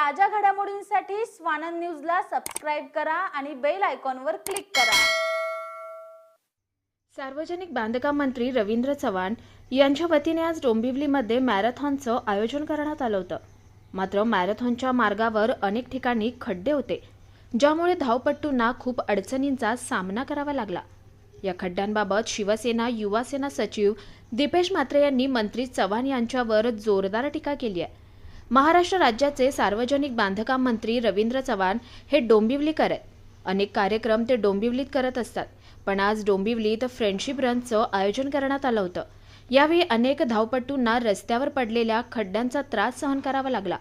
ताज्या घडामोडींसाठी स्वानंद न्यूजला सबस्क्राईब करा आणि बेल आयकॉनवर क्लिक करा. सार्वजनिक बांधकाम मंत्री रवींद्र चव्हाण यांच्या वतीने आज डोंबिवलीमध्ये मॅरेथॉनचं आयोजन करण्यात आलं होतं. मात्र मॅरेथॉनच्या मार्गावर अनेक ठिकाणी खड्डे होते ज्यामुळे धावपट्टूंना खूप अडचणींचा सामना करावा लागला. या खड्ड्यांबाबत शिवसेना युवासेना सचिव दीपेश म्हात्रे यांनी मंत्री चव्हाण यांच्यावर जोरदार टीका केली आहे. महाराष्ट्र राज्याचे सार्वजनिक बांधकाम मंत्री रवींद्र चव्हाण हे डोंबिवलीकर आहेत. अनेक कार्यक्रम ते डोंबिवलीत करत असतात पण आज डोंबिवलीत फ्रेंडशिप रनचं आयोजन करण्यात आलं होतं. यावेळी अनेक धावपटूंना रस्त्यावर पडलेल्या खड्ड्यांचा त्रास सहन करावा लागला.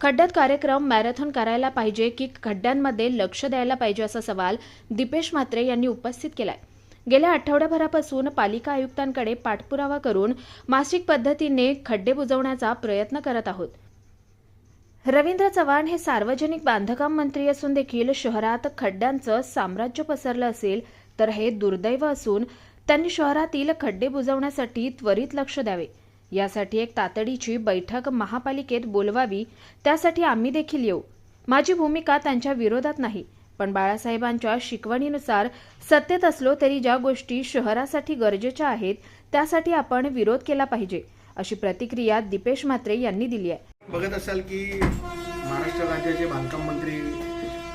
खड्ड्यात कार्यक्रम मॅरेथॉन करायला पाहिजे की खड्ड्यांमध्ये लक्ष द्यायला पाहिजे असा सवाल दीपेश म्हात्रे यांनी उपस्थित केलाय. गेल्या आठवड्याभरापासून पालिका आयुक्तांकडे पाठपुरावा करून मासिक पद्धतीने खड्डे बुजवण्याचा प्रयत्न करत आहोत. रवींद्र चव्हाण हे सार्वजनिक बांधकाम मंत्री असून देखील शहरात खड्ड्यांचं साम्राज्य पसरलं असेल तर हे दुर्दैव असून त्यांनी शहरातील खड्डे बुजवण्यासाठी त्वरित लक्ष द्यावे. यासाठी एक तातडीची बैठक महापालिकेत बोलवावी त्यासाठी आम्ही देखील येऊ. माझी भूमिका त्यांच्या विरोधात नाही पण बाळासाहेबांच्या शिकवणीनुसार सत्तेत असलो तरी ज्या गोष्टी शहरासाठी गरजेच्या आहेत त्यासाठी आपण विरोध केला पाहिजे अशी प्रतिक्रिया दीपेश म्हात्रे यांनी दिली आहे. बघत असाल की महाराष्ट्र राज्याचे बांधकाम मंत्री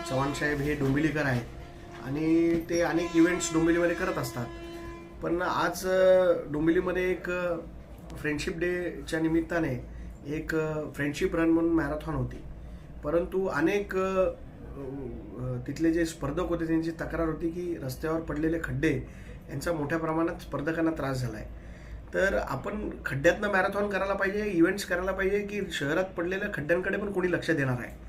चव्हाण साहेब हे डोंबिवलीकर आहेत आणि ते अनेक इव्हेंट्स डोंबिवलीमध्ये करत असतात. पण आज डोंबिवलीमध्ये एक फ्रेंडशिप डेच्या निमित्ताने एक फ्रेंडशिप रन म्हणून मॅरेथॉन होती. परंतु अनेक तिथले जे स्पर्धक होते त्यांची तक्रार होती की रस्त्यावर पडलेले खड्डे यांचा मोठ्या प्रमाणात स्पर्धकांना त्रास झाला आहे तर आपण खड्ड्यातनं मॅरेथॉन करायला पाहिजे इव्हेंट्स करायला पाहिजे की शहरात पडलेल्या खड्ड्यांकडे पण कोणी लक्ष देणार आहे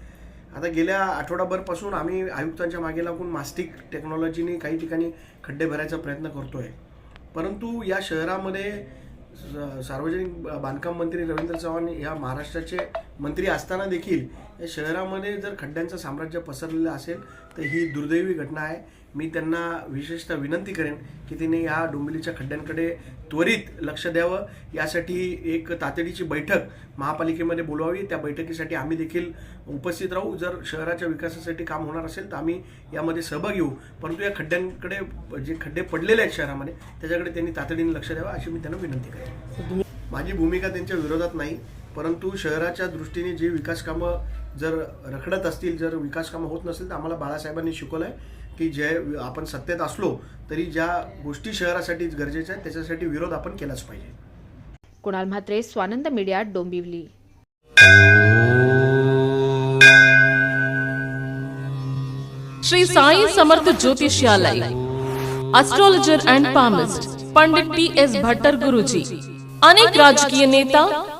आता गेल्या आठवडाभरपासून आम्ही आयुक्तांच्या मागे लागून मास्टिक टेक्नॉलॉजीने काही ठिकाणी खड्डे भरायचा प्रयत्न करतोय. परंतु या शहरामध्ये सार्वजनिक बांधकाम मंत्री रवींद्र चव्हाण या महाराष्ट्राचे मंत्री असताना देखील या शहरामध्ये जर खड्ड्यांचं साम्राज्य पसरलेलं असेल तर ही दुर्दैवी घटना आहे. मी त्यांना विशेषतः विनंती करेन की त्यांनी या डोंबिवलीच्या खड्ड्यांकडे त्वरित लक्ष द्यावं. यासाठी एक तातडीची बैठक महापालिकेमध्ये बोलवावी त्या बैठकीसाठी आम्ही देखील उपस्थित राहू. जर शहराच्या विकासासाठी काम होणार असेल तर आम्ही यामध्ये सहभाग घेऊ परंतु या खड्ड्यांकडे जे खड्डे पडलेले आहेत शहरामध्ये त्याच्याकडे त्यांनी तातडीने लक्ष द्यावं अशी मी त्यांना विनंती करेन. माझी भूमिका त्यांच्या विरोधात नाही. परंतु शहराच्या दृष्टीने जे विकास कामं जर रखडत असतील जर विकास कामं होत नसेल तर आम्हाला बाळासाहेबांनी शिकवलं आहे की जे आपण सत्तेत असलो तरी ज्या गोष्टी शहरासाठी गरजेच्या आहेत त्याच्यासाठी विरोध आपण केलाच पाहिजे. Kunal Mhatre Swanand media Dombivli. Shri Sai Samarth Jyotishalay astrologer and palmist Pandit T S Bhattar Guruji अनेक राजकीय नेता